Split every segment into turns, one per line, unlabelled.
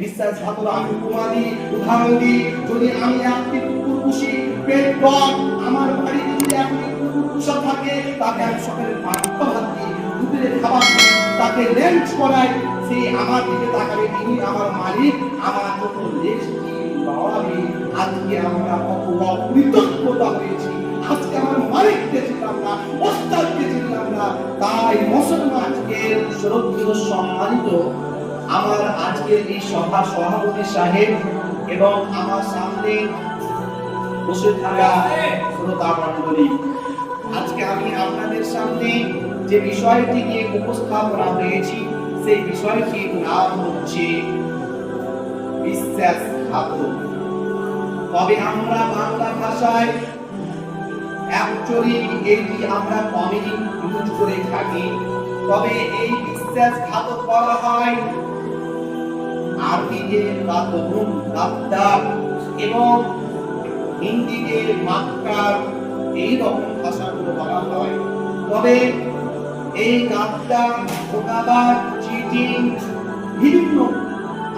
বিশ্বাসঘাতক আমি উপমা উদাহরণ দিই যদি আমি একটি কুকুর পুষি, পেট টক আমার বাড়িতে যদি একটি কুকুর পুষা থাকে, তাকে আমি সকালে পানি খাবার দিই দুপুরে খাবার দিই তাকে লেন্স করাই, সে আমার দিকে তাকাবে তিনি আমার মালিক, আমার জন্য লেন্সটি লড়াবে আজকে আমরা কত অকৃতজ্ঞতা হয়েছি আজকে আমার মালিককে ছিলাম না ওস্তাদকে ছিলাম না তাই মুসলমান আজকের সম্মানিত আমার আজকের এই সভা সভাপতি সাহেব এবং আমার সামনে বসে থাকা শ্রোতা মণ্ডলী, আজকে আমি আপনাদের সামনে যে বিষয়টি নিয়ে উপস্থাপনা হয়েছি, সেই বিষয়টির নাম হচ্ছে বিশ্বাসঘাতক তবে আমরা বাংলা ভাষায় অ্যাকচুয়ালি এটি আমরা কমেডি ইউজ করে থাকি। তবে এই বিশ্বাস বিশ্বাসঘাতক বলা হয়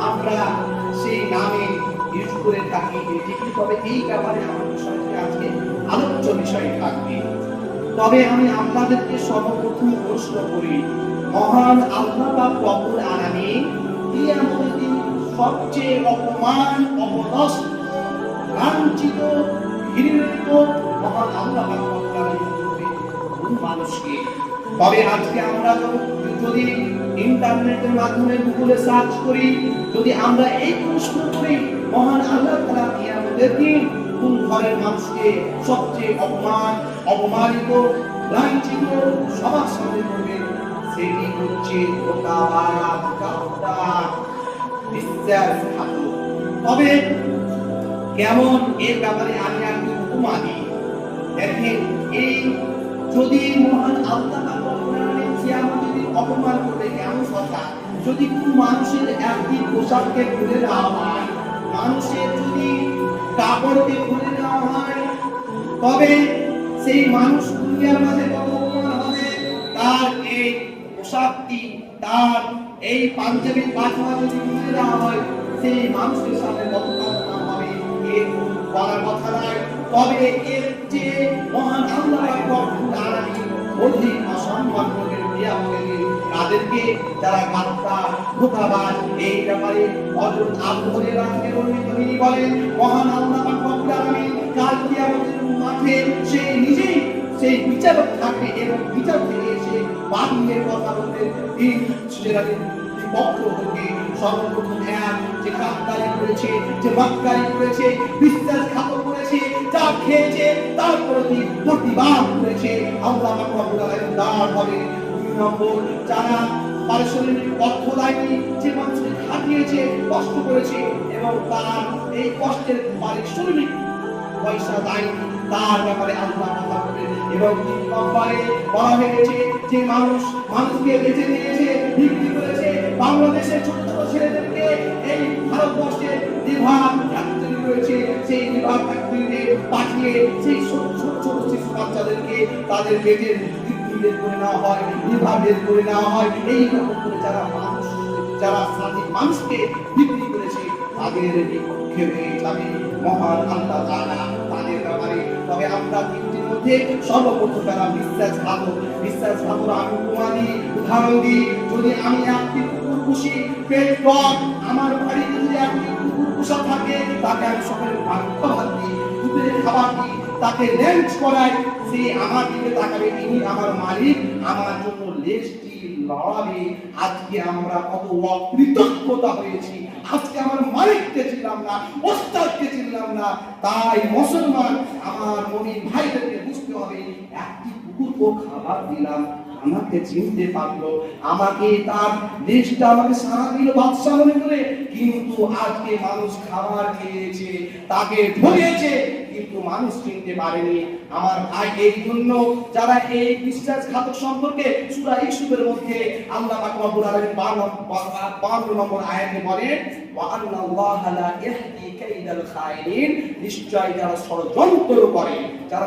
আমরা সেই নামে ইউজ করে থাকি। এটি তবে এই ব্যাপারে আমার বিষয়টি আজকে আলোচ্য বিষয় থাকবে। তবে আমি আপনাদেরকে সর্বপ্রথম প্রশ্ন করি, মহান আল্লাহ বা দিন সবচেয়ে অপমান অপদস্থ লাঞ্ছিত, ঘৃণিত মহান আল্লাহ মানুষকে। তবে আজকে আমরা যদি- ইন্টারনেটের মাধ্যমে গুগলে সার্চ করি, যদি আমরা এই প্রশ্ন করি, মহান আল্লাহ তাআলা কিয়ামতের দিন কোন ঘরের মানুষকে সবচেয়ে অপমান, অপমানিত, লাঞ্ছিত, সবার সামনে করবে, সেটি হচ্ছে গাদ্দার বিশ্বাসঘাতক তবে কেমন এর ব্যাপারে আমি একটি উপমা দিই দেখেন, এই যদি মহান আল্লাহ দিন অপমান করবে কেমন কথা যদি কোনো মানুষের একটি পোশাককে খুলে দেওয়া হয়, মানুষের যদি কাপড়কে খুলে দেওয়া হয়, তবে সেই মানুষ দুনিয়ার মাঝে কত অপমান হবে? তার এই পোশাকটি তার এই পাঞ্জাবি পাঠা যদি খুলে দেওয়া হয়, সেই মানুষের সামনে কত অপমান হবে। এর বলার কথা নয়। তবে এর যে মহান আল্লাহ আলামিন অধিক অসম্মান করবেন কিয়ামতের তাদেরকে যারা গাদ্দা ধোঁকাবাজ, এই ব্যাপারে আবু হুরায়রা থেকে বর্ণিত তিনি বলেন, মহান আল্লাহ রব্বুল কাল কিয়ামতের মাঠে সে নিজেই সেই বিচারক থাকবে এবং বিচার থেকে এসে বাতিলের কথা বলতে এই সেটা পক্ষ থেকে সর্বপ্রথম এক যে কাকতারি করেছে, যে রব্বুল হবে দুই নম্বর দেয়নি যে মানুষকে খাটিয়েছে, কষ্ট করেছে এবং তার এই কষ্টের পারিশ্রমিক পয়সা দেয়নি তার ব্যাপারে আল্লাহ কথা এবং নম্বরে বলা হয়েছে যে মানুষ মানুষকে বেঁচে নিয়েছে, বিক্রি করেছে, বাংলাদেশের ছোট ছোট ছেলেদেরকে এই ভারতবর্ষে বিভাগ সেই বিভাগ ফ্যাক্টরিতে পাঠিয়ে সেই ছোট ছোট ছোট শিশু বাচ্চাদেরকে তাদের বের করে নেওয়া হয়, বিভাগ করে নেওয়া হয়। করে যারা মানুষ, যারা মানুষকে বিক্রি তাদের হয়ে যাবে। মহান আল্লাহ তাআলা তাদের ব্যাপারে, তবে আমরা তিনটির মধ্যে সর্বপ্রথম যারা বিশ্বাসঘাতক বিশ্বাসঘাতক আমি উপমা উদাহরণ দিই। যদি আমি একটি কুকুর পুষি, পেট টক আমার বাড়িতে যদি একটি কুকুর পোষা থাকে, তাকে আমি সকালে পানি খাবার দিই দুপুরে খাবার দিই, তাকে লেন্স করাই, সে আমার দিকে তাকাবে তিনি আমার মালিক, আমার জন্য লেজটি লড়াবে আজকে আমরা কত অকৃতজ্ঞতা হয়েছি। আজকে আমার মালিককে ছিলাম না, ওস্তাদকে ছিলাম না। তাই মুসলমান, আমার ভাইদেরকে বুঝতে হবে, একটি কুকুরকে খাবার দিলাম, আমাকে চিনতে পারল, আমাকে তার দেশটা আমাকে সারা দিল বাদশা মনে করে। কিন্তু আজকে মানুষ খাবার খেয়েছে, তাকে ধরেছে কিন্তু মানুষ চিনতে পারেনি। আমার ভাই এই জন্য যারা এই বিশ্বাসঘাতক সম্পর্কে সূরা ইউসুফের মধ্যে আল্লাহ পাক রব্বুল আলামিন 52 নম্বর আয়াতে বলেন, ওয়া লা কাইদাল খায়িনিন নিশ্চয় যারা করে, যারা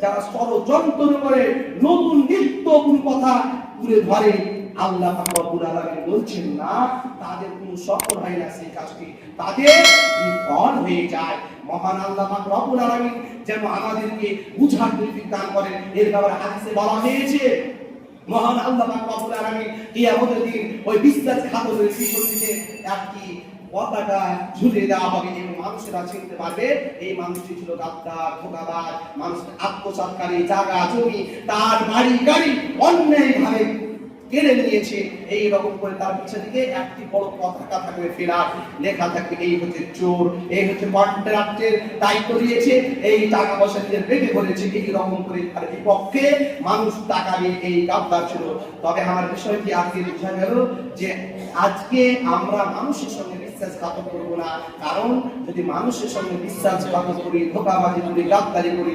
যারা করে, নতুন কোন কথা তুলে ধরে আল্লাহ রব্বুল আলামিন বলছেন, না, তাদের কোনো সফল হয় না সেই কাজটি। তাদের বিফল হয়ে যায়। মহান আল্লাহ পাক রব্বুল আলামিন যেন আমাদেরকে বুঝার তৌফিক দান করেন। এর ব্যাপারে হাদিসে বলা হয়েছে, মহান আল্লাহ পাক রব্বুল আলামিন কিয়ামতের দিন ওই বিশ্বাস বিশ্বাসঘাতকের বিপরীতে একটি পতাকা ঝুলিয়ে দেওয়া হবে এবং মানুষেরা চিনতে পারবে, এই মানুষটি ছিল গাদ্দার, ধোকাবাজ মানুষ আত্মসাৎকারী জায়গা জমি, তার বাড়ি, গাড়ি অন্যায়ভাবে কেড়ে নিয়েছে করে তার পিছনে দিকে একটি বড় পতাকা থাকবে ফেরার। লেখা থাকবে, এই হচ্ছে চোর, এই হচ্ছে কন্ট্রাক্টের দায়িত্ব এই টাকা পয়সা রকম করে তার বিপক্ষে মানুষ টাকা এই ছিল। তবে আমার বিষয়টি আজকে বোঝা গেল যে আজকে আমরা মানুষের সঙ্গে বিশ্বাসঘাতক করব না। কারণ যদি মানুষের সঙ্গে বিশ্বাসঘাতক করি, ধোকাবাজি করি, গাদ্দারি করি